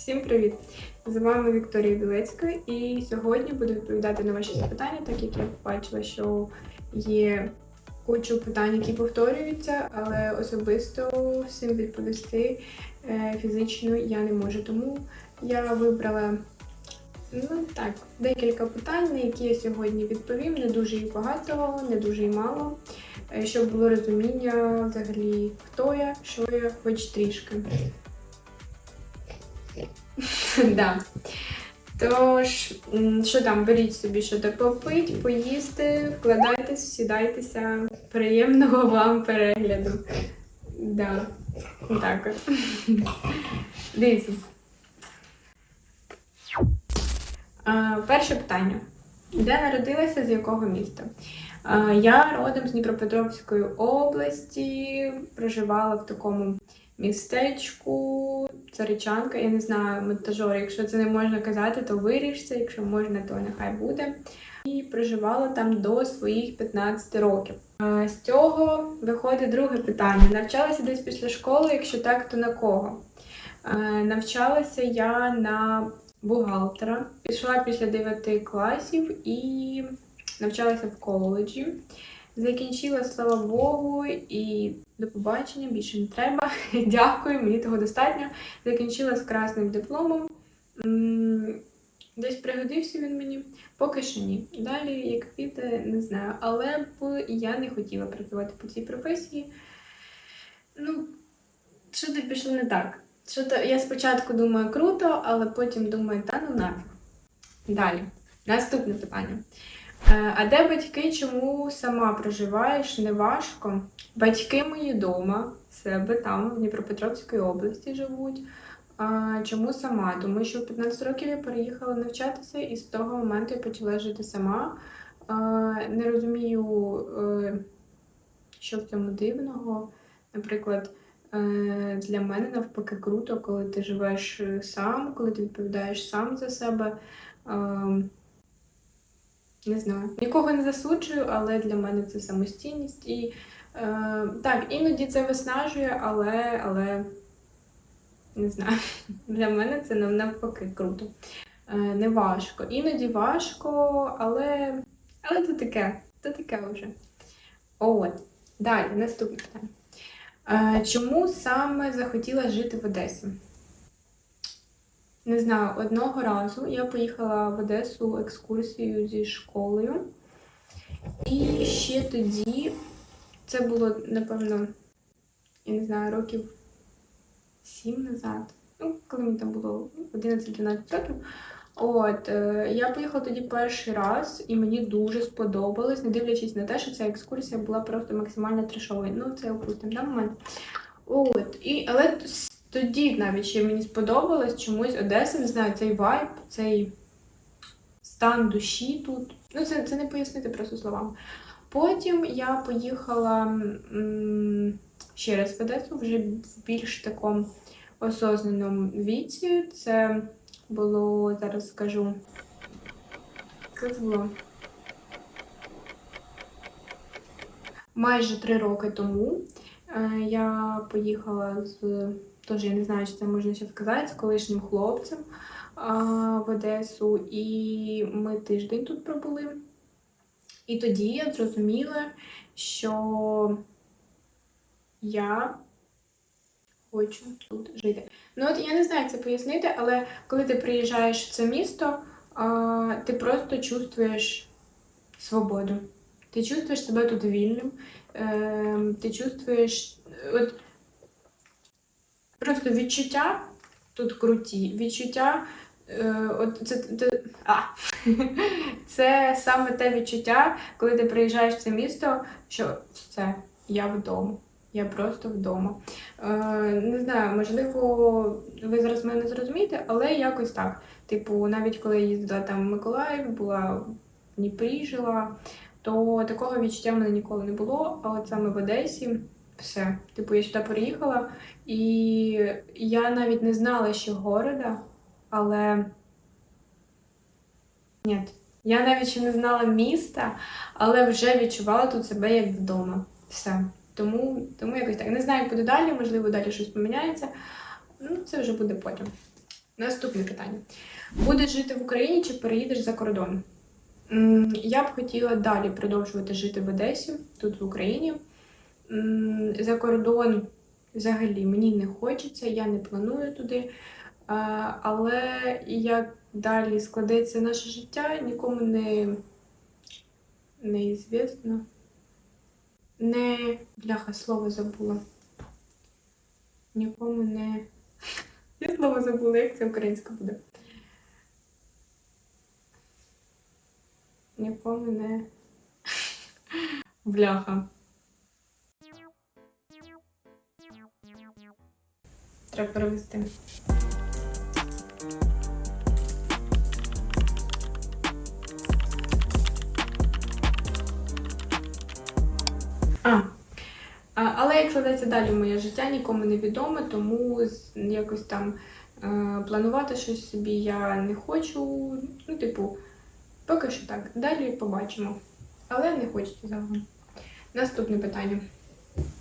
Всім привіт! З вами Вікторія Білецька, і сьогодні буду відповідати на ваші запитання, так як я бачила, що є кучу питань, які повторюються, але особисто всім відповісти е, фізично я не можу. Тому я вибрала ну так, декілька питань, на які я сьогодні відповім. Не дуже і багато, не дуже і мало. е, Щоб було розуміння взагалі, хто я, що я, хоч трішки. да. Тож, що там, беріть собі що то попить, поїсти, вкладайтесь, сідайтеся. Приємного вам перегляду. Да. Так от. Дивіться. Перше питання. Де народилася, з якого міста? Я родом з Дніпропетровської області, проживала в такому містечку, Царичанка, я не знаю, монтажер, якщо це не можна казати, то виріжте, якщо можна, то нехай буде. І проживала там до своїх 15 років. З цього виходить друге питання. Навчалася десь після школи, якщо так, то на кого? Навчалася я на бухгалтера. Пішла після 9 класів і навчалася в коледжі. Закінчила, слава Богу, і до побачення, більше не треба. Дякую, мені того достатньо. Закінчила з красним дипломом. Десь пригодився він мені, поки що ні. Далі, як піде, не знаю. Але б я не хотіла працювати по цій професії. Ну, що то пішло не так. Що то я спочатку думаю круто, але потім думаю, та ну нафіг. Далі. Наступне питання. Е, А де батьки, чому сама проживаєш? Не важко? Батьки мої вдома, себе там, в Дніпропетровській області живуть. А, чому сама? Тому що в 15 років я переїхала навчатися, і з того моменту я почала жити сама. Не розумію, е, що в цьому дивного. Наприклад, е, для мене навпаки круто, коли ти живеш сам, коли ти відповідаєш сам за себе. Не знаю. Нікого не засуджую, але для мене це самостійність. І е, так, іноді це виснажує, але, але не знаю. Для мене це навпаки круто. Е, не важко. Іноді важко, але, але це таке. Це таке вже. От. Далі, наступне питання. Е, чому саме захотіла жити в Одесі? Не знаю, одного разу я поїхала в Одесу екскурсію зі школою. І ще тоді, це було, напевно, я не знаю, років сім назад. Ну, коли мені там було 11-12 років. От, е, я поїхала тоді перший раз, і мені дуже сподобалось, не дивлячись на те, що ця екскурсія була просто максимально трешовою. Ну, це опустимо, да, момент. От, і, але тоді навіть ще мені сподобалось чомусь Одеса, не знаю, цей вайб, цей стан душі тут. Ну, це, це не пояснити просто словами. Потім я поїхала м, ще раз в Одесу, вже в більш такому осознаному віці. Це було, зараз скажу. Це було? Майже три роки тому е, я поїхала з теж я не знаю, чи це можна ще сказати, з колишнім хлопцем а, в Одесу, і ми тиждень тут пробули. І тоді я зрозуміла, що я хочу тут жити. Ну от я не знаю, як це пояснити, але коли ти приїжджаєш в це місто, а, ти просто чувствуєш свободу. Ти чувствуєш себе тут вільним, е, ти чувствуєш. От, Просто відчуття тут круті. Відчуття. Е, от це, це, а. це саме те відчуття, коли ти приїжджаєш в це місто, що все, я вдома. Я просто вдома. Е, не знаю, можливо, ви зараз мене зрозумієте, але якось так. Типу, навіть коли я їздила там в Миколаїв, була в Дніпрі жила, то такого відчуття в мене ніколи не було. А от саме в Одесі все. Типу, я сюди переїхала, і я навіть не знала ще города, але. Ні. Я навіть ще не знала міста, але вже відчувала тут себе як вдома. Все. Тому, тому якось так. Не знаю, як буде далі, можливо, далі щось поміняється. Ну, це вже буде потім. Наступне питання. Будеш жити в Україні чи переїдеш за кордон? Я б хотіла далі продовжувати жити в Одесі, тут в Україні. За кордон взагалі мені не хочеться, я не планую туди. Але як далі складеться наше життя, нікому не неізвісно. Не бляха, слово забула. Нікому не. Я слово забула, як це українська буде. Нікому не. Бляха. Треба перевести. А. Але як складеться далі моє життя, нікому не відомо, тому якось там е, планувати щось собі я не хочу. Ну, типу, поки що так. Далі побачимо. Але не хочеться загалом. Наступне питання.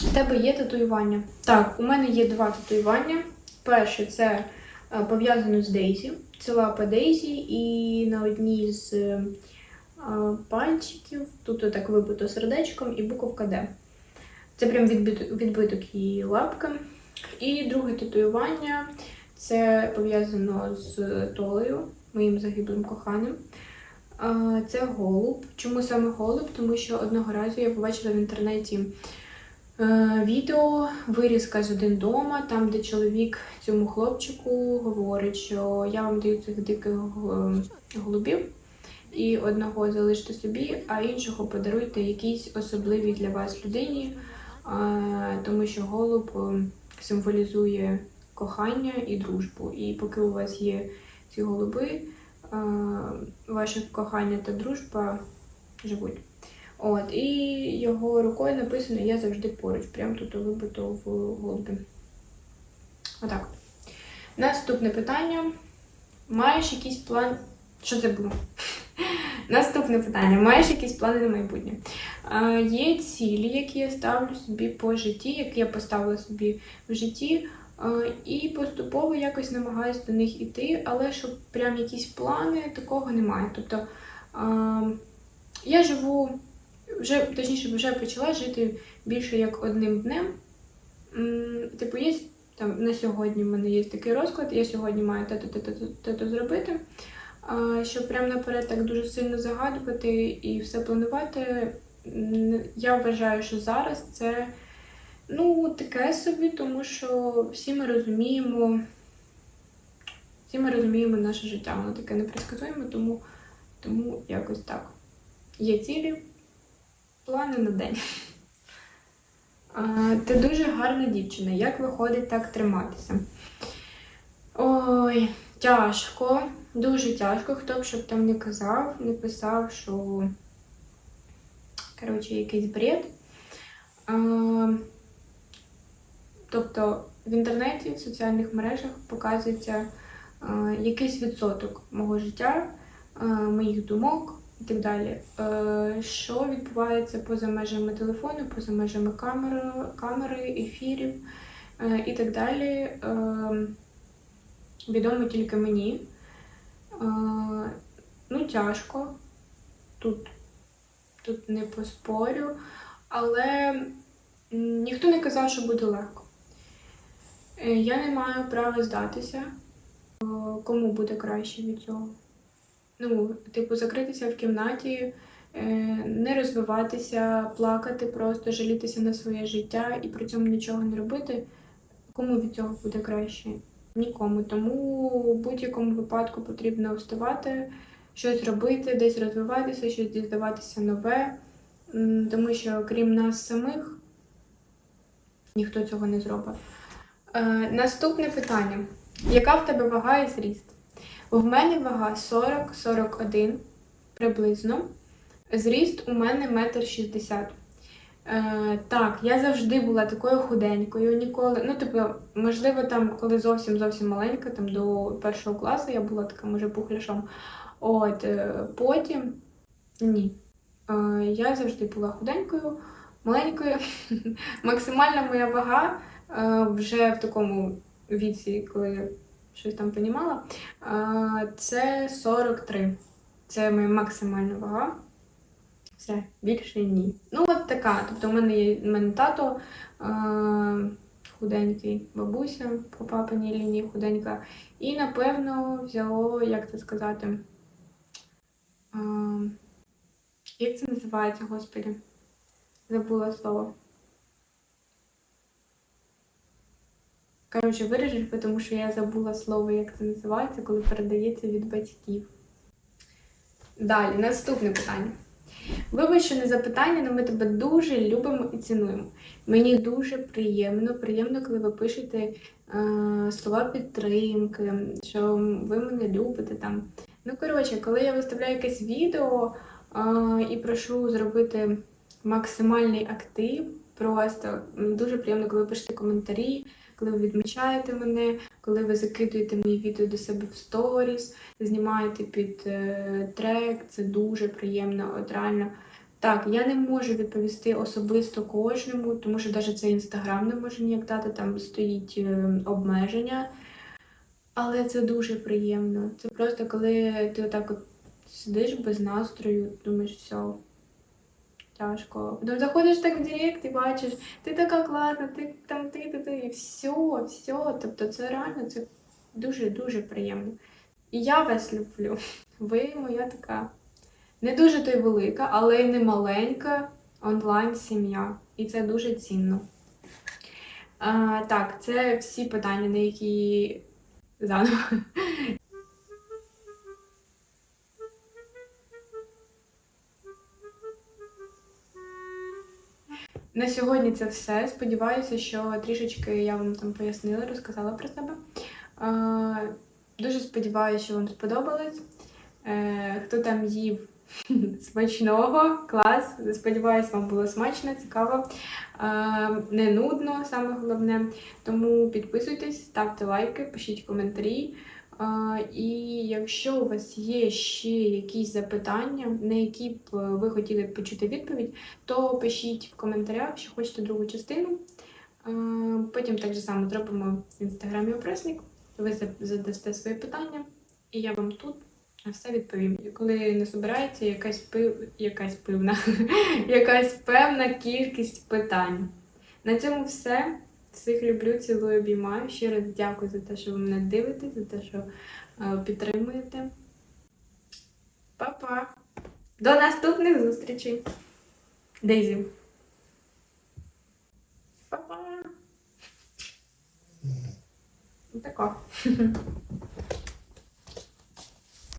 В тебе є татуювання? Так, у мене є два татуювання. Перше це е, пов'язано з Дейзі. Це лапа Дейзі, і на одній з е, пальчиків тут так вибито сердечком і буковка Д. Це прям відбиток її лапки. І друге татуювання це пов'язано з Толею, моїм загиблим коханим. Це голуб. Чому саме голуб? Тому що одного разу я побачила в інтернеті е, відео, вирізка з один дома, там, де чоловік цьому хлопчику говорить, що я вам даю цих диких е, голубів, і одного залиште собі, а іншого подаруйте якійсь особливій для вас людині, е, тому що голуб е, символізує кохання і дружбу. І поки у вас є ці голуби, е, ваше кохання та дружба живуть. От, і його рукою написано Я завжди поруч. Прямо тут вибито в голубі. Отак. Наступне питання. Маєш якийсь план. Що це було? Наступне питання. Маєш якісь плани на майбутнє? Е, є цілі, які я ставлю собі по житті, які я поставила собі в житті. Е, І поступово якось намагаюся до них іти, але щоб прям якісь плани, такого немає. Тобто е, я живу, вже точніше, вже почала жити більше як одним днем. Типу, є там на сьогодні в мене є такий розклад, я сьогодні маю те-то, зробити. Щоб прям наперед так дуже сильно загадувати і все планувати, я вважаю, що зараз це ну, таке собі, тому що всі ми розуміємо, всі ми розуміємо наше життя, воно таке непредсказуєме, тому, тому якось так. Є цілі, плани на день. А, ти дуже гарна дівчина. Як виходить так триматися? Ой, тяжко, дуже тяжко. Хто б щоб там не казав, не писав, що коротше, якийсь бред. А, тобто в інтернеті, в соціальних мережах показується а, якийсь відсоток мого життя, а, моїх думок і так далі. Е, Що відбувається поза межами телефону, поза межами камери, камери ефірів е, і так далі. Е, Відомо тільки мені. Ну, тяжко. Тут, тут не поспорю, але ніхто не казав, що буде легко. Я не маю права здатися, кому буде краще від цього. Ну, типу, закритися в кімнаті, е, не розвиватися, плакати, просто жалітися на своє життя і при цьому нічого не робити. Кому від цього буде краще? Нікому. Тому в будь-якому випадку потрібно вставати, щось робити, десь розвиватися, щось дізнаватися нове. Тому що крім нас самих ніхто цього не зробить. Е, наступне питання. Яка в тебе вага і зріст? В мене вага 40-41 приблизно. Зріст у мене 1,60 м. Е, так, я завжди була такою худенькою, ніколи. Ну, типу, можливо, там, коли зовсім зовсім маленька, там до першого класу я була така, може, пухляшом. От е, потім ні. Е, я завжди була худенькою, маленькою. Максимальна моя вага е, вже в такому віці, коли щось там понімала. Це 43. Це моя максимальна вага. Все, більше ні. Ну, от така. Тобто, у мене є у мене тато а, худенький, бабуся по папиній лінії худенька. І, напевно, взяло, як це сказати. А, як це називається, господі? Забула слово. Коротше, виріжеш, тому що я забула слово, як це називається, коли передається від батьків. Далі, наступне питання. Вибач, що не запитання, але ми тебе дуже любимо і цінуємо. Мені дуже приємно, приємно, коли ви пишете е, слова підтримки, що ви мене любите там. Ну, коротше, коли я виставляю якесь відео е, і прошу зробити максимальний актив, просто дуже приємно, коли ви пишете коментарі, коли ви відмічаєте мене, коли ви закидуєте мої відео до себе в сторіс, знімаєте під е, трек, це дуже приємно, от реально. Так, я не можу відповісти особисто кожному, тому що навіть це інстаграм не може ніяк дати, там стоїть е, обмеження. Але це дуже приємно. Це просто коли ти отак от сидиш без настрою, думаєш, все, тяжко. Потім заходиш так в Директ і бачиш, ти така класна, ти там ти, ти, ти, і все, все. Тобто це реально це дуже-дуже приємно. І я вас люблю. Ви моя така не дуже то й велика, але й не маленька онлайн-сім'я. І це дуже цінно. А, так, це всі питання, на які заново. На сьогодні це все. Сподіваюся, що трішечки я вам там пояснила, розказала про себе. Дуже сподіваюся, що вам сподобалось. Е, Хто там їв смачного, клас. Сподіваюсь, вам було смачно, цікаво, не нудно, саме головне. Тому підписуйтесь, ставте лайки, пишіть коментарі. І якщо у вас є ще якісь запитання, на які б ви хотіли почути відповідь, то пишіть в коментарях, що хочете другу частину. Потім так же само зробимо в інстаграмі опросник, ви задасте свої питання, і я вам тут на все відповім. Коли не збирається якась пив, якась пивна, якась певна кількість питань. На цьому все. Всіх люблю, цілую, обіймаю. Ще раз дякую за те, що ви мене дивитесь, за те, що е, підтримуєте. Па-па! До наступних зустрічей. Дейзі. Па-па! Отако.